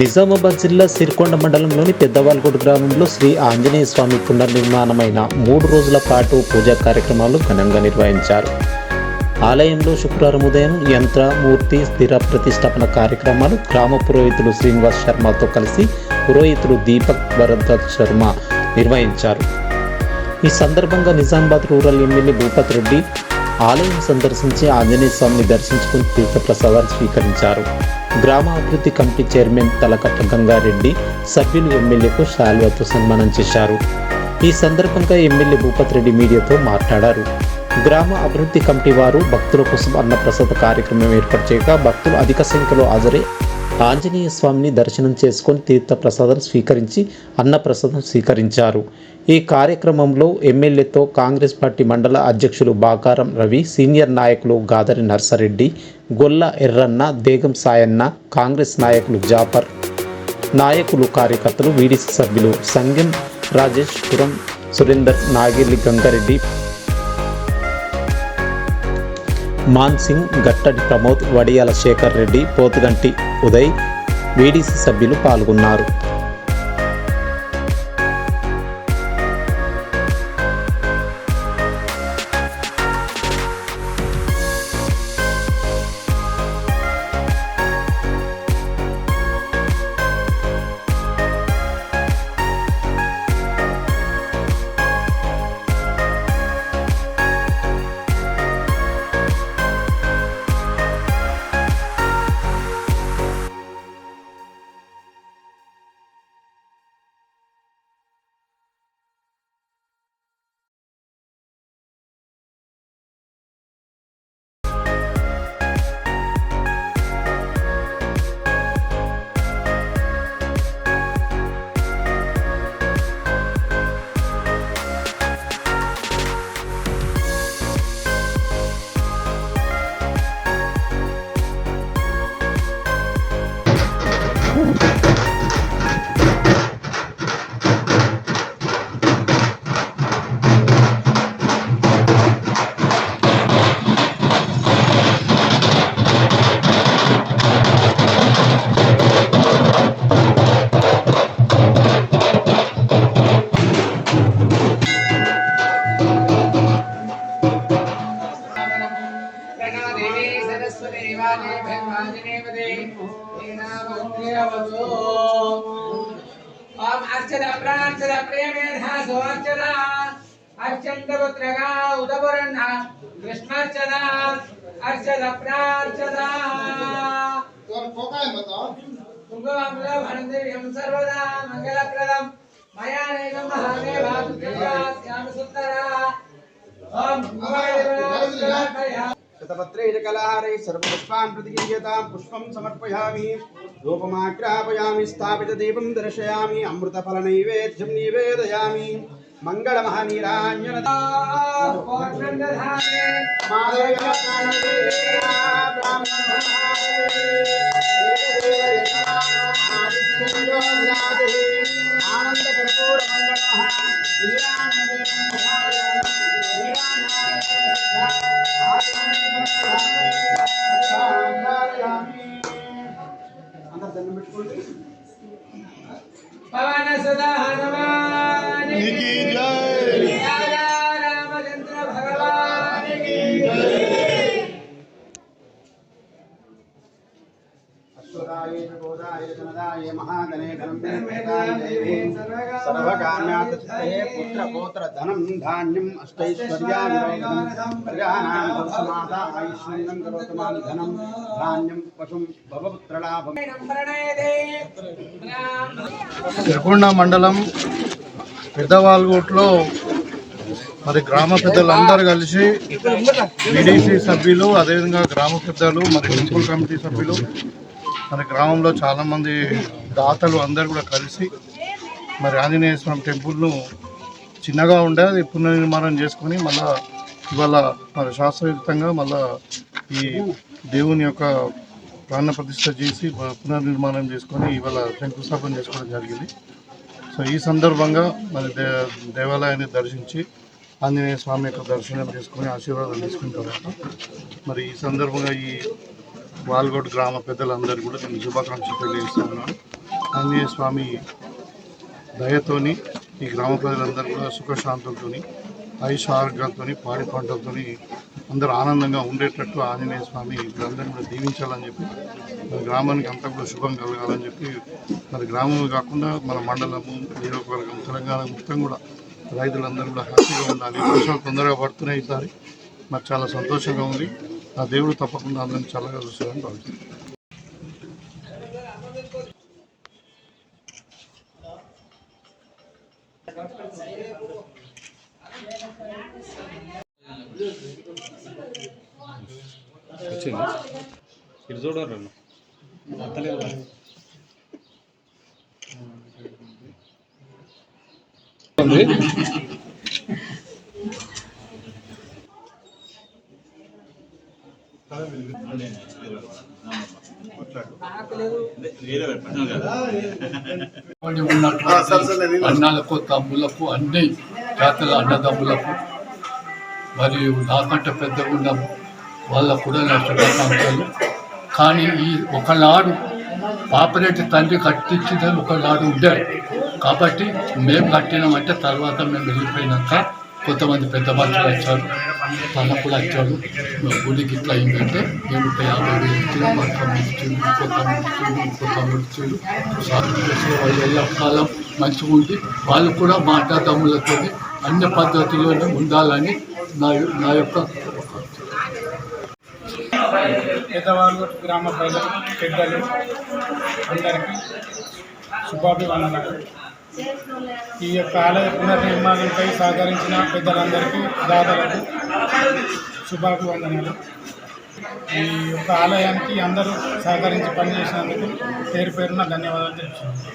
నిజామాబాద్ జిల్లా సిరికొండ మండలంలోని పెద్దవాల్కోట గ్రామంలో శ్రీ ఆంజనేయ స్వామి పునర్నిర్మాణమైన మూడు రోజుల పాటు పూజా కార్యక్రమాలు ఘనంగా నిర్వహించారు. ఆలయంలో శుక్రవారం ఉదయం యంత్ర మూర్తి స్థిర ప్రతిష్టాపన కార్యక్రమాలు గ్రామ పురోహితులు శ్రీనివాస్ శర్మతో కలిసి పురోహితులు దీపక్ భరద్వాజ్ శర్మ నిర్వహించారు. ఈ సందర్భంగా నిజామాబాద్ రూరల్ ఎమ్మెల్యే భూపత్ రెడ్డి ఆలయం సందర్శించి ఆంజనేయ స్వామిని దర్శించుకుని తీర్థప్రసాదాలు స్వీకరించారు. గ్రామ అభివృద్ధి కమిటీ చైర్మన్ తలకట్ట గంగారెడ్డి సభ్యులు ఎమ్మెల్యేకు శాల్వాతో సన్మానం చేశారు. ఈ సందర్భంగా ఎమ్మెల్యే భూపత్ రెడ్డి మీడియాతో మాట్లాడారు. గ్రామ అభివృద్ధి కమిటీ వారు భక్తుల కోసం అన్నప్రసాద కార్యక్రమం ఏర్పాటు చేయగా భక్తులు అధిక సంఖ్యలో హాజరై ఆంజనేయ స్వామిని దర్శనం చేసుకొని తీర్థ ప్రసాదం స్వీకరించి అన్నప్రసాదం స్వీకరించారు. ఈ కార్యక్రమంలో ఎమ్మెల్యేతో కాంగ్రెస్ పార్టీ మండల అధ్యక్షులు బాకారం రవి సీనియర్ నాయకులు గాదరి నర్సారెడ్డి గొల్ల ఎర్రన్న దేగం సాయన్న కాంగ్రెస్ నాయకులు జాఫర్ నాయకులు కార్యకర్తలు వీడిసి సభ్యులు సంగం రాజేష్ పురం సురేందర్ నాగిర్లి గంగారెడ్డి మాన్సింగ్ గట్టడి ప్రమోద్ వడియాల శేఖర్ రెడ్డి పోతుగంటి ఉదయ్ వీడీసీ సభ్యులు పాల్గొన్నారు. భవతు ఓం అర్చన ప్రార్చన ప్రేమేధ సువర్చన. అర్చంత పుత్రగా ఉదపురణ కృష్ణార్చన. అర్చన ప్రార్చన కుంకుమంలో భరణదివ్యం సర్వదా మంగళప్రదం. మయా నైవ మహాదేవా శ్యామసుందరా शतपत्रैः कलाहारैः सर्वपुष्पान् प्रतिगीयतां पुष्पं समर्पयामि। धूपमाग्रापयामि स्थापितदीपं दर्शयामि अमृतफलनैवेद्यं निवेदयामि। मङ्गलमहनीराञ्जन అందరు దండం పెట్టుకోండి. పవన సుధా హనుమ ధనం ధాన్యం ధాన్యం పశుం భవపుత్రలాభం సిరికొండ మండలం పెద్దవాల్గూట్లో మరి గ్రామ పెద్దలందరూ కలిసి బీడీసీ సభ్యులు అదేవిధంగా గ్రామ పెద్దలు మరి టెంపుల్ కమిటీ సభ్యులు మరి గ్రామంలో చాలామంది దాతలు అందరు కూడా కలిసి మరి ఆంజనేయ స్వామి టెంపుల్ను చిన్నగా ఉండే అది పునర్నిర్మాణం చేసుకొని మళ్ళా ఇవాళ మరి శాస్త్రయుక్తంగా మళ్ళా ఈ దేవుని యొక్క ప్రాణ ప్రతిష్ట చేసి పునర్నిర్మాణం చేసుకొని ఇవాళ శంకుస్థాపన చేసుకోవడం జరిగింది. సో ఈ సందర్భంగా మరి దే దేవాలయాన్ని దర్శించి ఆంజనేయ స్వామి యొక్క దర్శనం చేసుకుని ఆశీర్వాదం తీసుకున్న తర్వాత మరి ఈ సందర్భంగా ఈ వాల్గొడ్ గ్రామ పెద్దలందరూ కూడా నేను శుభాకాంక్షలు తెలియజేస్తున్నాను ఆంజనేయ స్వామి దయతోని ఈ గ్రామ ప్రజలందరూ కూడా సుఖశాంతులతో ఆయుష ఆరోగ్యాలతో పాడి పంటలతోని అందరూ ఆనందంగా ఉండేటట్టు ఆంజనేయ స్వామి వీళ్ళందరినీ కూడా దీవించాలని చెప్పి మన గ్రామానికి అంతా కూడా శుభం కలగాలని చెప్పి మరి గ్రామం కాకుండా మన మండలము నియోజకవర్గం తెలంగాణ మొత్తం కూడా రైతులందరూ కూడా హ్యాపీగా ఉండాలి. వర్షాలు తొందరగా పడుతున్నాయి ఈసారి. మరి చాలా సంతోషంగా ఉంది. ఆ దేవుడు తప్పకుండా అందరిని చల్లగా చూస్తారని భావిస్తున్నాను. పడి ఉన్నటువంటి అన్నాలకు తమ్ములకు అన్ని జాతుల అన్నదమ్ములకు మరియు నాకంటే పెద్దగా ఉన్న వాళ్ళకు కూడా నా శుభాకాంక్షలు కానీ ఈ ఒకనాడు పాపరేటి తండ్రి కట్టించింది ఒకనాడు ఉండే కాబట్టి మేము కట్టినామంటే తర్వాత మేము వెళ్ళిపోయినాక కొంతమంది పెద్ద మనుషులు వచ్చారు. తన వచ్చాడు మా గుడికి ఇట్లా అయిందంటే నేను ఒక యాభై వేలు ఇచ్చాను మా తమ్ముడు ఇచ్చాడు ఇంకో తమ్ముడు ఇచ్చాడు ఇంకో తమ్ముడు ఇచ్చాడు సాగు చేసిన వాళ్ళు ఎల్లకాలం మంచిగా ఉండి వాళ్ళు కూడా మా అన్నదమ్ములతో అన్ని పద్ధతిలోనే ఉండాలని నా నా యొక్క పెద్దవాళ్ళు గ్రామ ప్రజలు పెద్దలు అందరికీ శుభాభివందనాలు. ఈ యొక్క ఆలయ పునర్నిర్మాణంపై సహకరించిన పెద్దలందరికీ దాదాలకు శుభాభివందనాలు. ఈ యొక్క ఆలయానికి అందరూ సహకరించి పనిచేసినందుకు పేరు పేరున ధన్యవాదాలు తెలుపుతున్నాను.